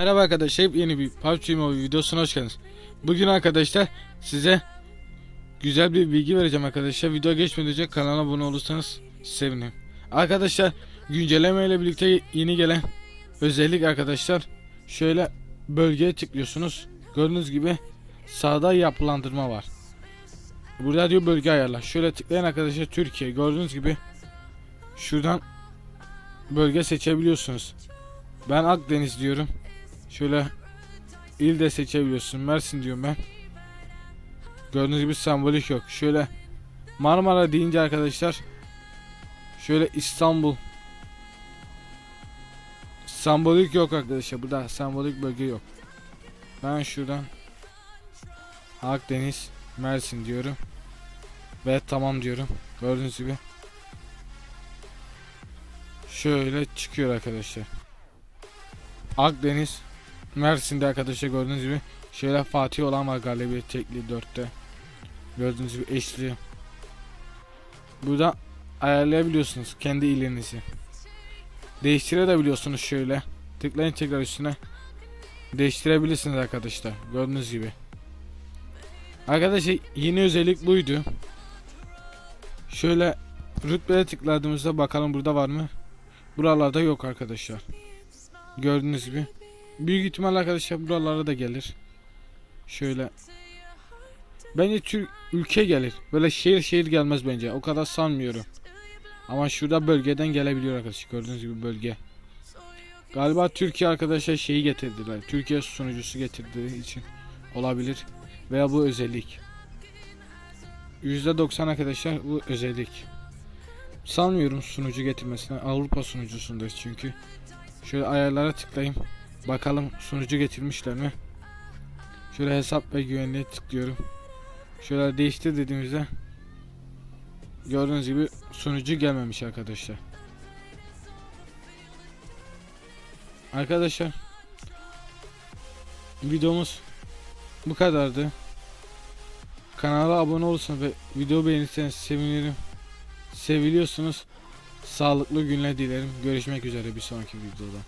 Merhaba arkadaşlar, hep yeni bir PUBG Mobile videosuna hoş geldiniz. Bugün arkadaşlar size güzel bir bilgi vereceğim arkadaşlar. Video geçmeden önce kanala abone olursanız sevinirim. Arkadaşlar güncelleme ile birlikte yeni gelen özellik arkadaşlar şöyle bölgeye tıklıyorsunuz. Gördüğünüz gibi sağda yapılandırma var. Burada diyor bölge ayarla. Şöyle tıklayan arkadaşlar Türkiye gördüğünüz gibi şuradan bölge seçebiliyorsunuz. Ben Akdeniz diyorum. Şöyle il de seçebiliyorsun. Mersin diyorum ben. Gördüğünüz gibi sembolik yok. Şöyle Marmara deyince arkadaşlar şöyle İstanbul sembolik yok arkadaşlar. Burada sembolik bölge yok. Ben şuradan Akdeniz Mersin diyorum. Ve tamam diyorum. Gördüğünüz gibi. Şöyle çıkıyor arkadaşlar. Akdeniz Mersin'de arkadaşlar gördüğünüz gibi şöyle Fatih olan var galibiyet tekli 4'te. Gördüğünüz gibi eşli. Burada ayarlayabiliyorsunuz kendi ilinizi. Değiştirebiliyorsunuz şöyle. Tıklayın tekrar üstüne. Değiştirebilirsiniz arkadaşlar. Gördüğünüz gibi. Arkadaşlar yeni özellik buydu. Şöyle rütbeye tıkladığımızda bakalım burada var mı? Buralarda yok arkadaşlar. Gördüğünüz gibi. Büyük ihtimal arkadaşlar buralara da gelir. Şöyle. Bence Türk ülke gelir. Böyle şehir şehir gelmez bence. O kadar sanmıyorum. Ama şurada bölgeden gelebiliyor arkadaşlar. Gördüğünüz gibi bölge. Galiba Türkiye arkadaşlar şeyi getirdiler. Türkiye sunucusu getirdiği için olabilir. Veya bu özellik. %90 arkadaşlar bu özellik. Sanmıyorum sunucu getirmesine. Avrupa sunucusundayız çünkü. Şöyle ayarlara tıklayayım. Bakalım sunucu getirmişler mi? Şöyle hesap ve güvenliğe tıklıyorum. Şöyle değiştir dediğimizde gördüğünüz gibi sunucu gelmemiş arkadaşlar. Arkadaşlar videomuz bu kadardı. Kanala abone olursanız ve video beğenirseniz sevinirim. Seviliyorsunuz. Sağlıklı günler dilerim. Görüşmek üzere bir sonraki videoda.